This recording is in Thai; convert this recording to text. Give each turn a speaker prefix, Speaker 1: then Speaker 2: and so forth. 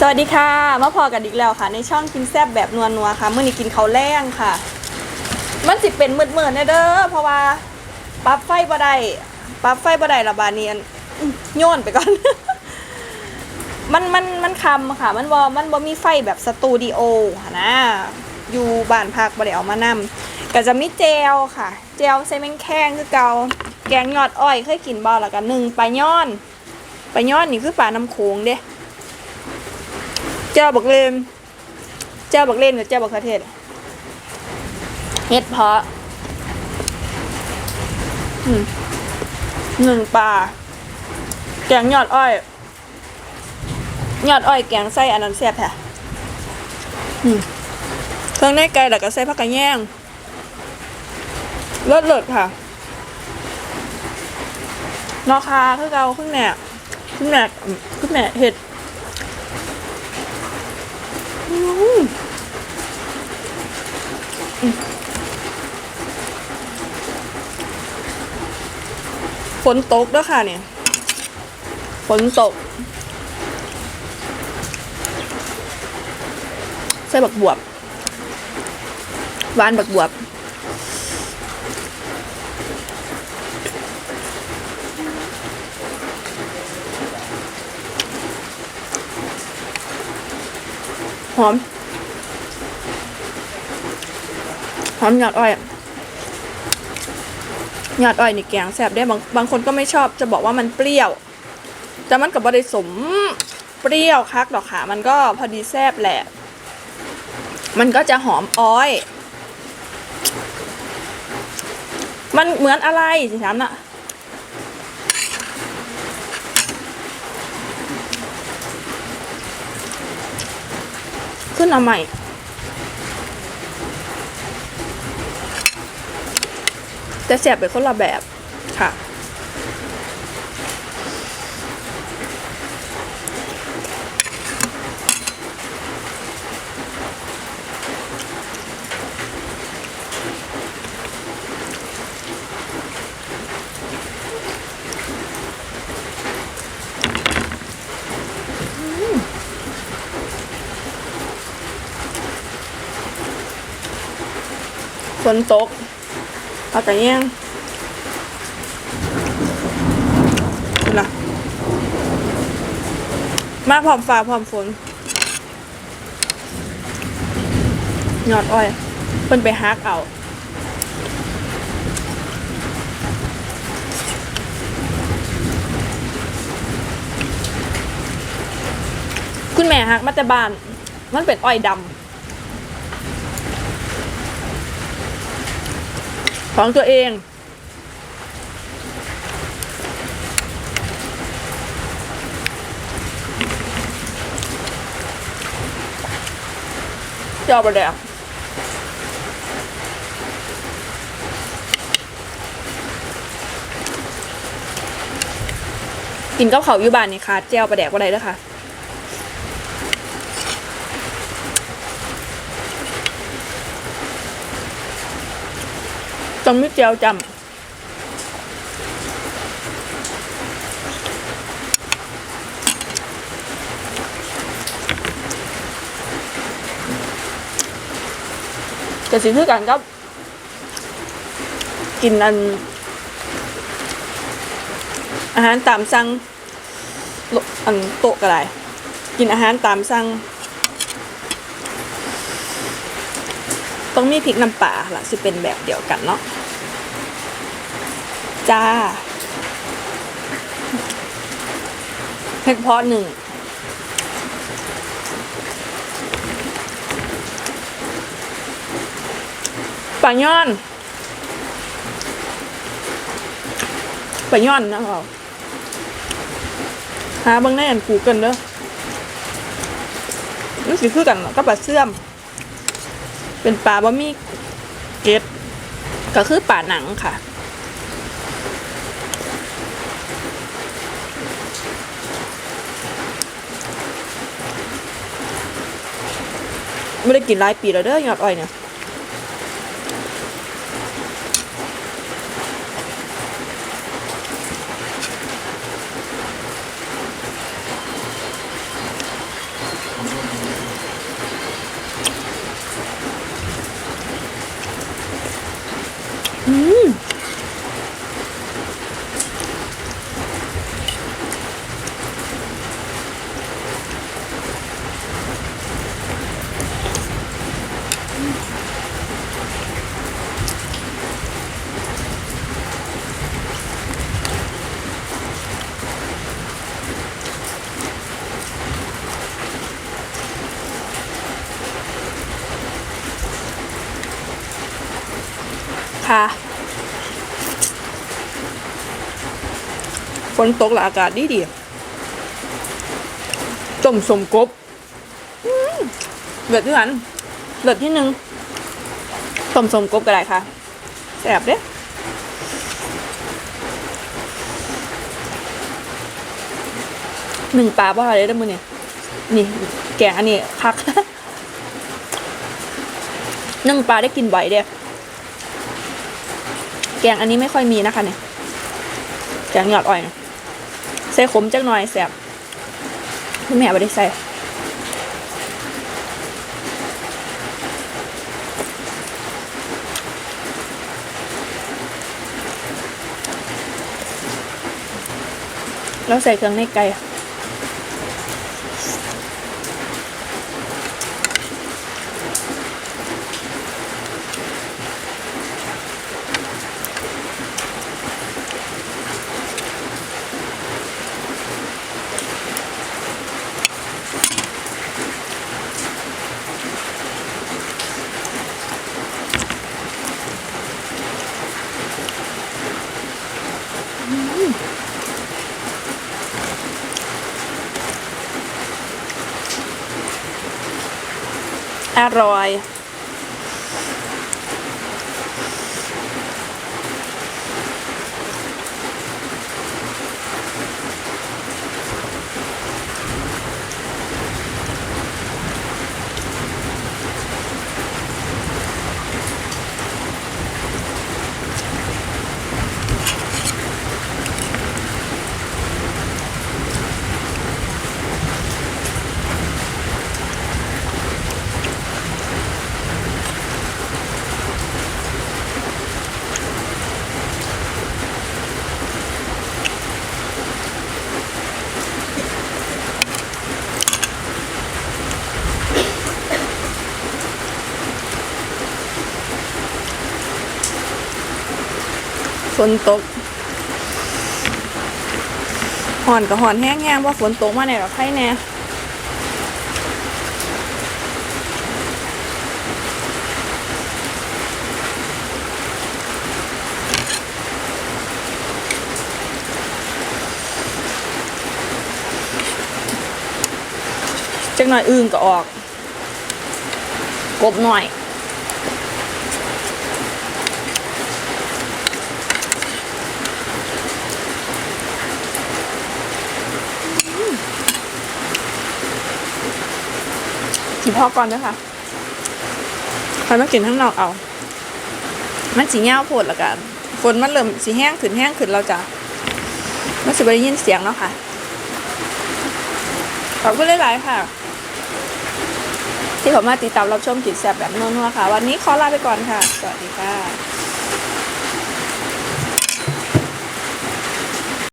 Speaker 1: สวัสดีค่ะมาพอกันอีกแล้วค่ะ ในช่องกินแซบแบบนัวนัวค่ะเมื่อนี้กินเขาแรงค่ะ มันสิเป็นมืดๆเนเด้อเพราะว่าปั๊บไฟบ่ได้ปั๊บไฟบ่ได้ระบาดเนียนอื้อโยนไปก่อน มันมันมันคำค่ะ มันบอมันบอมีไฟแบบสตูดิโอค่ะนะ อยู่บ้านพักบ่ได้เอามานำก็จะมีเจลค่ะเจลใส่แมงแข้งคือเกาแกงยอดอ้อยเคยกินบ่แล้วกันหนึ่งปลาย้อนปลาย้อนนี่คือปลาน้ำโขงเด้ เจ้าบักเลนเจ้าบักเลนกับเจ้าบักคาเทศเฮ็ดเพาะหนึ่งปลาแกงยอดอ้อย ยอดอ้อยแกงไส้อันนั้นแซ่บแท้เครื่องในไก่แล้วก็ใส่ผักกระแยงเลิศเลิศค่ะนอคาคือเกาขึ้นแหนกขึ้นแหนกขึ้นแหนกเห็ด ฝนตกด้วยค่ะเนี่ยฝนตก ใส่บักบวบหวานบักบวบ หอม หอมหยอดอ้อยหยอดอ้อยนี่แกงแซ่บได้บางบางคนก็ไม่ชอบจะบอกว่ามันเปรี้ยว แต่มันกับบริสมเปรี้ยวคักดอกค่ะ มันก็พอดีแซ่บแหละ มันก็จะหอมอ้อย มันเหมือนอะไรสิถามน่ะ้นเอาใหม่แต่แสบเป็นคนละแบบค่ะ ฝนตกอาแต่แย่งนี่ล่ะ มาพร้อมฟ้าพร้อมฝนยอดอ้อยเพิ่นไปฮักเอาคุณแม่ฮักมาแต่บ้าน มันเป็นอ้อยดำ ของตัวเองจะเอาไปเลยอะกินกับเขาวอยู่บ้านนี่ค่ะเจียวปลาแดกว่าไรเด้อค่ะ ต้องมีเจียวจำจะสิคือกันครับกินอัน อาหารตามสั่งอันโต๊ะก็ได้กินอาหารตามสั่งต้องมีพริกน้ำปลาล่ะสิเป็นแบบเดียวกันเนาะ จ้าเพ็กพอหนึ่งปลาย่อนปลาย่อนนะครับหาบางแน่นกูเกิลเด้อนี่สิคือกันเนาะก็ปลาเสื่อม เป็นปลาบะมี่เกล็ดก็คือปลาหนังค่ะ ไม่ได้กินหลายปีแล้วเด้อยอดอ้อยเนี่ย ฝนตกละอากาศดีดีต้มสมกบเลือดที่หันเลือดที่หนึ่งต้มสมกบก็ได้ค่ะแซ่บเด้หนึ่งปลาบ่อะไรได้อมือเนี่ยนี่ แกอันนี้คักนึ่งปลาได้กินบ่อยเด้ งอันนี้ไม่ค่อยมีนะคะเนี่ยแกงหยอดอ่อยนะใส่ขมจักหน่อยแสบพี่แม่ไม่ได้ใส่แล้วใส่เครื่องในไก่ อร่อย ฝนตกห่อนกับหอนแห้งๆว่าฝนตกมาเนี่ยกับไข่แน่จักหน่อยอึ่งก็ออก กบหน่อย กินพอก่อนด้วยค่ะใครมากินข้างนอกเอา มันสีเงาโผดละกันฝนมันเริ่มสีแห้งขึ้นแห้งขึ้นเราจะมันสิบได้ยินเสียงเนาะค่ะ ขอบคุณหลายๆค่ะ ที่ผมมาติดตามรับชมกินแซ่บแบบนัวๆค่ะ วันนี้ขอลาไปก่อนค่ะ สวัสดีค่ะ